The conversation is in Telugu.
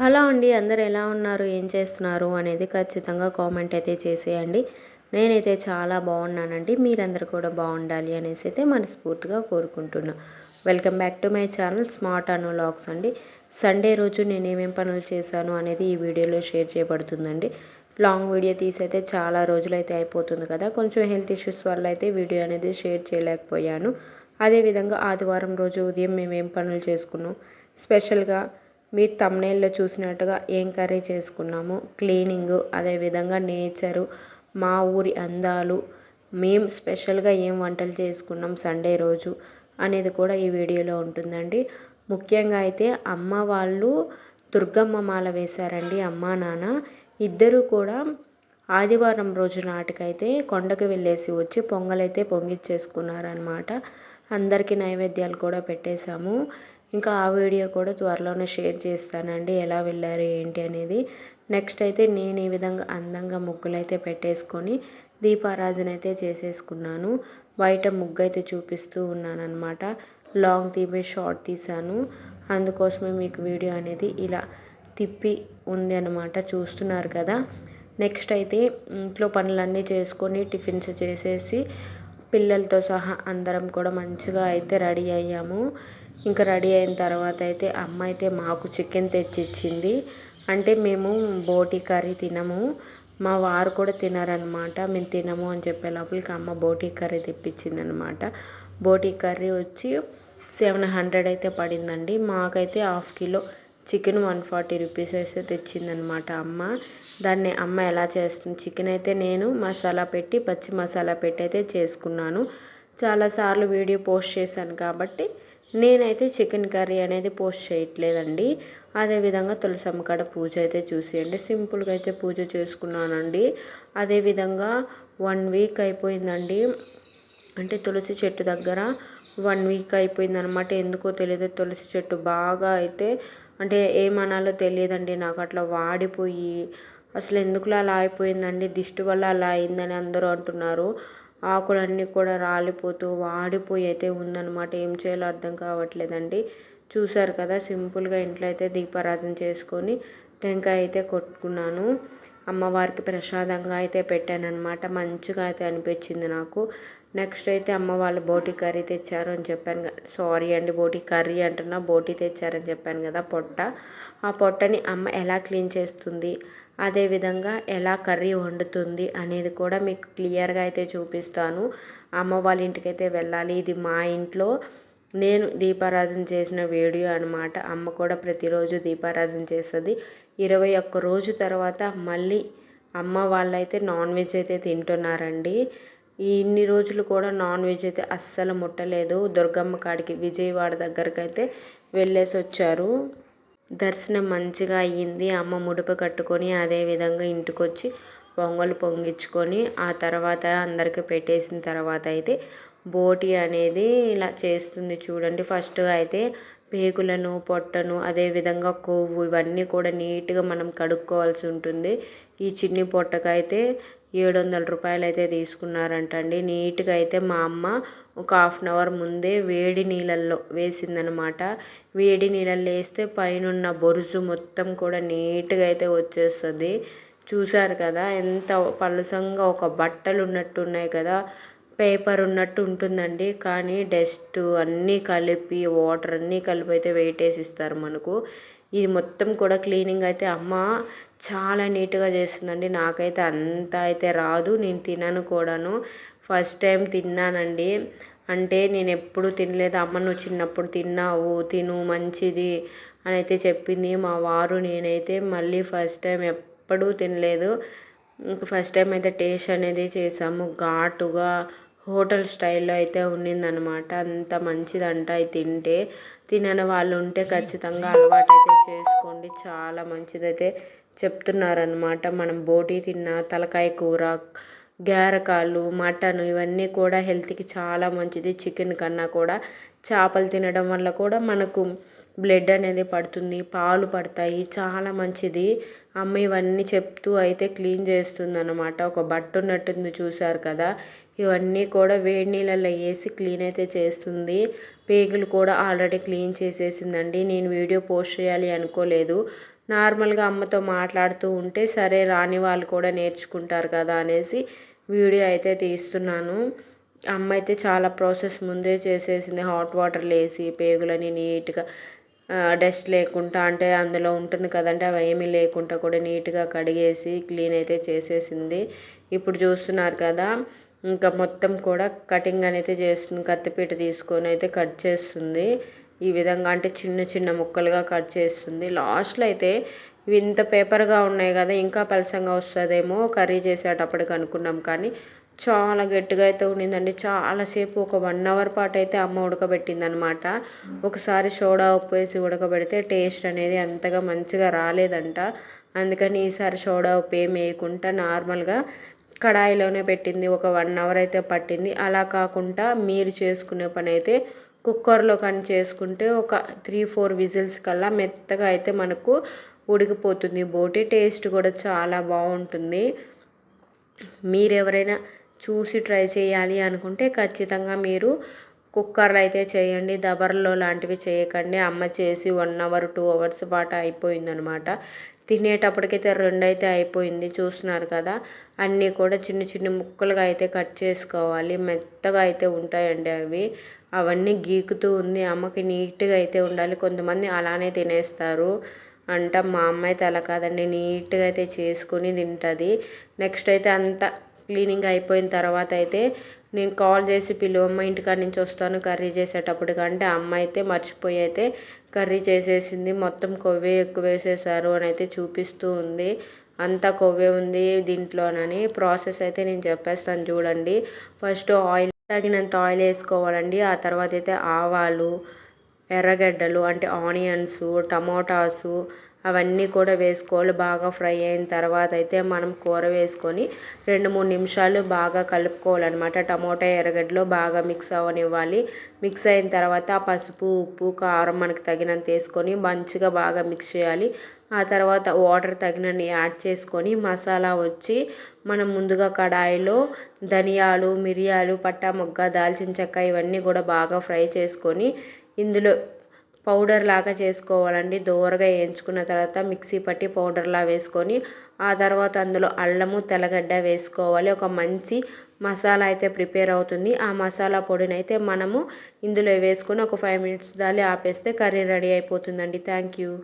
హలో అండి అందరు ఎలా ఉన్నారు ఏం చేస్తున్నారు అనేది ఖచ్చితంగా కామెంట్ అయితే చేసేయండి. నేనైతే చాలా బాగున్నానండి. మీరందరూ కూడా బాగుండాలి అనేసి అయితే మనస్ఫూర్తిగా కోరుకుంటున్నా. Welcome back to my channel smart Anu logs అండి. సండే రోజు నేను ఏమేం పనులు చేశాను అనేది ఈ వీడియోలో షేర్ చేయబడుతుందండి. లాంగ్ వీడియో తీసి అయితే చాలా రోజులైతే అయిపోతుంది కదా. కొంచెం హెల్త్ ఇష్యూస్ వల్ల అయితే వీడియో అనేది షేర్ చేయలేకపోయాను. అదేవిధంగా ఆదివారం రోజు ఉదయం మేము ఏం పనులు చేసుకున్నాం? స్పెషల్గా మీరు తమ్నేల్లో చూసినట్టుగా ఏం కర్రీ చేసుకున్నాము? క్లీనింగు అదేవిధంగా నేచరు మా ఊరి అందాలు మేము స్పెషల్గా ఏం వంటలు చేసుకున్నాం సండే రోజు అనేది కూడా ఈ వీడియోలో ఉంటుందండి. ముఖ్యంగా అయితే అమ్మ వాళ్ళు దుర్గమ్మ మాల వేశారండి అమ్మ నాన్న. ఇద్దరు కూడా ఆదివారం రోజు నాటికైతే కొండకు వెళ్ళేసి వచ్చి పొంగలైతే పొంగిచ్చేసుకున్నారనమాట అందరికీ నైవేద్యాలు కూడా పెట్టేశాము. ఇంకా ఆ వీడియో కూడా త్వరలోనే షేర్ చేస్తానండి. ఎలా వెళ్ళారు ఏంటి అనేది. నెక్స్ట్ అయితే నేను ఈ విధంగా అందంగా ముగ్గులు అయితే పెట్టేసుకొని దీపారాజన అయితే చేసేసుకున్నాను. బయట ముగ్గు అయితే చూపిస్తూ ఉన్నాను అనమాట లాంగ్ తీపి షార్ట్ తీసాను అందుకోసమే మీకు వీడియో అనేది ఇలా తిప్పి ఉంది అనమాట చూస్తున్నారు కదా. నెక్స్ట్ అయితే ఇంట్లో పనులన్నీ చేసుకొని టిఫిన్స్ చేసేసి పిల్లలతో సహా అందరం కూడా మంచిగా అయితే రెడీ అయ్యాము. ఇంకా రెడీ అయిన తర్వాత అయితే అమ్మ అయితే మాకు చికెన్ తెచ్చిచ్చింది. అంటే మేము బోటి కర్రీ తినము. మా వారు కూడా తినారనమాట. మేము తినము అని చెప్పే లోపలికి అమ్మ బోటి కర్రీ తెప్పించింది అనమాట బోటి కర్రీ వచ్చి సెవెన్ హండ్రెడ్ అయితే పడిందండి. మాకైతే half kilo chicken one forty rupees అయితే తెచ్చిందనమాట అమ్మ. దాన్ని అమ్మ ఎలా చేస్తుంది? చికెన్ అయితే నేను మసాలా పెట్టి పచ్చి మసాలా పెట్టి అయితే చేసుకున్నాను. చాలాసార్లు వీడియో పోస్ట్ చేశాను కాబట్టి నేనైతే చికెన్ కర్రీ అనేది పోస్ట్ చేయట్లేదండి. అదేవిధంగా తులసమ్మ కాడ పూజ అయితే చూసేయండి. సింపుల్గా అయితే పూజ చేసుకున్నానండి. అదేవిధంగా వన్ వీక్ అయిపోయిందండి. అంటే తులసి చెట్టు దగ్గర వన్ వీక్ అయిపోయిందనమాట. ఎందుకో తెలియదు తులసి చెట్టు బాగా అయితే అంటే ఏమనాలో తెలియదండి. నాకు అట్లా వాడిపోయి అసలు ఎందుకులా అలా అయిపోయిందండి? దిష్టి వల్ల అలా అయిందని అందరూ అంటున్నారు. ఆకులన్నీ కూడా రాలిపోతూ వాడిపోయి అయితే ఉందన్నమాట. ఏం చేయాలో అర్థం కావట్లేదండి. చూసారు కదా సింపుల్గా ఇంట్లో అయితే దీపారాధన చేసుకొని టెంకాయ అయితే కొట్టుకున్నాను. అమ్మవారికి ప్రసాదంగా అయితే పెట్టానమాట మంచిగా అయితే అనిపించింది నాకు. నెక్స్ట్ అయితే అమ్మ వాళ్ళు బోటి కర్రీ తెచ్చారు అని చెప్పాను సారీ అండి బోటి కర్రీ అంటున్నా బోటి తెచ్చారని చెప్పాను కదా పొట్ట. ఆ పొట్టని అమ్మ ఎలా క్లీన్ చేస్తుంది? అదేవిధంగా ఎలా కర్రీ వండుతుంది అనేది కూడా మీకు క్లియర్గా అయితే చూపిస్తాను. అమ్మ వాళ్ళ ఇంటికైతే వెళ్ళాలి. ఇది మా ఇంట్లో. నేను దీపారాజన చేసిన వీడియో అనమాట అమ్మ కూడా ప్రతిరోజు దీపారాజన చేస్తుంది. ఇరవై ఒక్క రోజు తర్వాత మళ్ళీ అమ్మ వాళ్ళైతే నాన్ వెజ్ అయితే తింటున్నారండి. ఇన్ని రోజులు కూడా నాన్ వెజ్ అయితే అస్సలు ముట్టలేదు. దుర్గమ్మ కాడికి విజయవాడ దగ్గరకైతే వెళ్ళేసి వచ్చారు దర్శనం మంచిగా అయ్యింది. అమ్మ ముడుపు కట్టుకొని అదేవిధంగా విధంగా ఇంటికొచ్చి పొంగలు పొంగించుకొని ఆ తర్వాత అందరికీ పెట్టేసిన తర్వాత అయితే బోటి అనేది ఇలా చేస్తుంది చూడండి. ఫస్ట్గా అయితే పేగులను పొట్టను అదేవిధంగా కొవ్వు ఇవన్నీ కూడా నీట్గా మనం కడుక్కోవాల్సి ఉంటుంది. ఈ చిన్ని పొట్టకైతే ఏడు వందల రూపాయలు అయితే తీసుకున్నారంటండి. నీట్గా అయితే మా అమ్మ ఒక హాఫ్ అన్ అవర్ ముందే వేడి నీళ్ళల్లో వేసిందనమాట. వేడి నీళ్ళల్లో వేస్తే పైన బొరుసు మొత్తం కూడా నీట్గా అయితే వచ్చేస్తుంది. చూసారు కదా ఎంత పలసంగా ఒక బట్టలు ఉన్నట్టు ఉన్నాయి కదా పేపర్ ఉన్నట్టు ఉంటుందండి. కానీ డస్ట్ అన్నీ కలిపి వాటర్ అన్నీ కలిపి అయితే వెయిట్ వేసి ఇస్తారు మనకు. ఇది మొత్తం కూడా క్లీనింగ్ అయితే అమ్మ చాలా నీట్గా చేస్తుందండి. నాకైతే అంత అయితే రాదు. నేను తినను కూడాను. ఫస్ట్ టైం తిన్నానండి. అంటే నేను ఎప్పుడు తినలేదు. అమ్మ నువ్వు చిన్నప్పుడు తిన్నావు తిను మంచిది అని అయితే చెప్పింది మా వారు. నేనైతే మళ్ళీ ఫస్ట్ టైం ఎప్పుడూ తినలేదు. ఫస్ట్ టైం అయితే టేస్ట్ అనేది చేసాము. ఘాటుగా హోటల్ స్టైల్లో అయితే ఉన్నిందనమాట అంత మంచిదంట అది తింటే. తినని వాళ్ళు ఉంటే ఖచ్చితంగా అలవాటు అయితే చేసుకోండి. చాలా మంచిదైతే చెప్తున్నారనమాట మనం బోటీ తిన్న తలకాయ కూర గారకాలు మటన్ ఇవన్నీ కూడా హెల్త్కి చాలా మంచిది. చికెన్ కన్నా కూడా చేపలు తినడం వల్ల కూడా మనకు బ్లడ్ అనేది పడుతుంది పాలు పడతాయి. చాలా మంచిది. అమ్మ ఇవన్నీ చెప్తూ అయితే క్లీన్ చేస్తుంది అనమాట ఒక బట్ట ఉన్నట్టుంది చూసారు కదా. ఇవన్నీ కూడా వేడి నీళ్ళల్లో వేసి క్లీన్ అయితే చేస్తుంది. పేగులు కూడా ఆల్రెడీ క్లీన్ చేసేసిందండి. నేను వీడియో పోస్ట్ చేయాలి అనుకోలేదు. నార్మల్గా అమ్మతో మాట్లాడుతూ ఉంటే సరే రాని వాళ్ళు కూడా నేర్చుకుంటారు కదా అనేసి వీడియో అయితే తీస్తున్నాను. అమ్మ అయితే చాలా ప్రాసెస్ ముందే చేసేసింది. హాట్ వాటర్లు వేసి పేగులని నీట్గా డస్ట్ లేకుండా అంటే అందులో ఉంటుంది కదంటే అవి ఏమీ లేకుండా కూడా నీట్గా కడిగేసి క్లీన్ అయితే చేసేసింది. ఇప్పుడు చూస్తున్నారు కదా ఇంకా మొత్తం కూడా కటింగ్ అనేది చేస్తుంది కత్తిపీట తీసుకొని అయితే కట్ చేస్తుంది. ఈ విధంగా అంటే చిన్న చిన్న ముక్కలుగా కట్ చేస్తుంది. లాస్ట్లో అయితే ఇవి ఇంత పేపర్గా ఉన్నాయి కదా ఇంకా పలసంగా వస్తుందేమో కర్రీ చేసేటప్పటికి అనుకున్నాం కానీ చాలా గట్టిగా అయితే ఉండిందండి. చాలాసేపు ఒక వన్ అవర్ పాటు అయితే అమ్మ ఉడకబెట్టింది అనమాట ఒకసారి సోడా ఉప్పు వేసి ఉడకబెడితే టేస్ట్ అనేది అంతగా మంచిగా రాలేదంట. అందుకని ఈసారి సోడా ఉప్పు ఏం వేయకుండా నార్మల్గా కడాయిలోనే పెట్టింది. ఒక వన్ అవర్ అయితే పట్టింది. అలా కాకుండా మీరు చేసుకునే పని అయితే కుక్కర్లో కానీ చేసుకుంటే ఒక త్రీ ఫోర్ విజిల్స్ కల్లా మెత్తగా అయితే మనకు ఉడికిపోతుంది. బోటి టేస్ట్ కూడా చాలా బాగుంటుంది. మీరు ఎవరైనా చూసి ట్రై చేయాలి అనుకుంటే ఖచ్చితంగా మీరు కుక్కర్లో అయితే చేయండి. దబర్లో లాంటివి చేయకండి. అమ్మ చేసి వన్ అవర్ టూ అవర్స్ పాటు అయిపోయిందనమాట. తినేటప్పటికైతే రెండు అయితే అయిపోయింది. చూస్తున్నారు కదా? అన్నీ కూడా చిన్న చిన్న ముక్కలుగా అయితే కట్ చేసుకోవాలి. మెత్తగా అయితే ఉంటాయండి అవి. అవన్నీ గీకుతూ ఉంది. అమ్మకి నీట్గా అయితే ఉండాలి. కొంతమంది అలానే తినేస్తారు. అంట మా అమ్మ అయితే అలా కాదండి. నీట్గా అయితే చేసుకుని తింటుంది. నెక్స్ట్ అయితే అంతా క్లీనింగ్ అయిపోయిన తర్వాత అయితే నేను కాల్ చేసి పిలువమ్మ ఇంటికాడ నుంచి వస్తాను కర్రీ చేసేటప్పుడు. కంటే అమ్మ అయితే మర్చిపోయి అయితే కర్రీ చేసేసింది. మొత్తం కొవ్వే ఎక్కువ వేసేసారు అని అయితే చూపిస్తూ ఉంది. అంతా కొవ్వే ఉంది దీంట్లోనని ప్రాసెస్ అయితే నేను చెప్పేస్తాను చూడండి. ఫస్ట్ ఆయిల్ తగినంత ఆయిల్ వేసుకోవాలండి. ఆ తర్వాత అయితే ఆవాలు ఎర్రగడ్డలు అంటే ఆనియన్స్ టమోటాసు అవన్నీ కూడా వేసుకోవాలి. బాగా ఫ్రై అయిన తర్వాత అయితే మనం కూర వేసుకొని రెండు మూడు నిమిషాలు బాగా కలుపుకోవాలన్నమాట. టమోటా ఎర్రగడ్డలో బాగా మిక్స్ అవ్వనివ్వాలి మిక్స్ అయిన తర్వాత పసుపు ఉప్పు కారం మనకు తగినంత వేసుకొని మంచిగా బాగా మిక్స్ చేయాలి. ఆ తర్వాత వాటర్ తగినన్ని యాడ్ చేసుకొని మసాలా వచ్చి మనం ముందుగా కడాయిలో ధనియాలు మిరియాలు పట్టా మొగ్గ దాల్చిన చెక్క ఇవన్నీ కూడా బాగా ఫ్రై చేసుకొని ఇందులో పౌడర్ లాగా చేసుకోవాలండి. దోరగా వేయించుకున్న తర్వాత మిక్సీ పట్టి పౌడర్లా వేసుకొని ఆ తర్వాత అందులో అల్లము తెల్లగడ్డ వేసుకోవాలి. ఒక మంచి మసాలా అయితే ప్రిపేర్ అవుతుంది. ఆ మసాలా పొడిని అయితే మనము ఇందులో వేసుకొని ఒక ఫైవ్ మినిట్స్ దాలి ఆపేస్తే కర్రీ రెడీ అయిపోతుందండి. Thank you.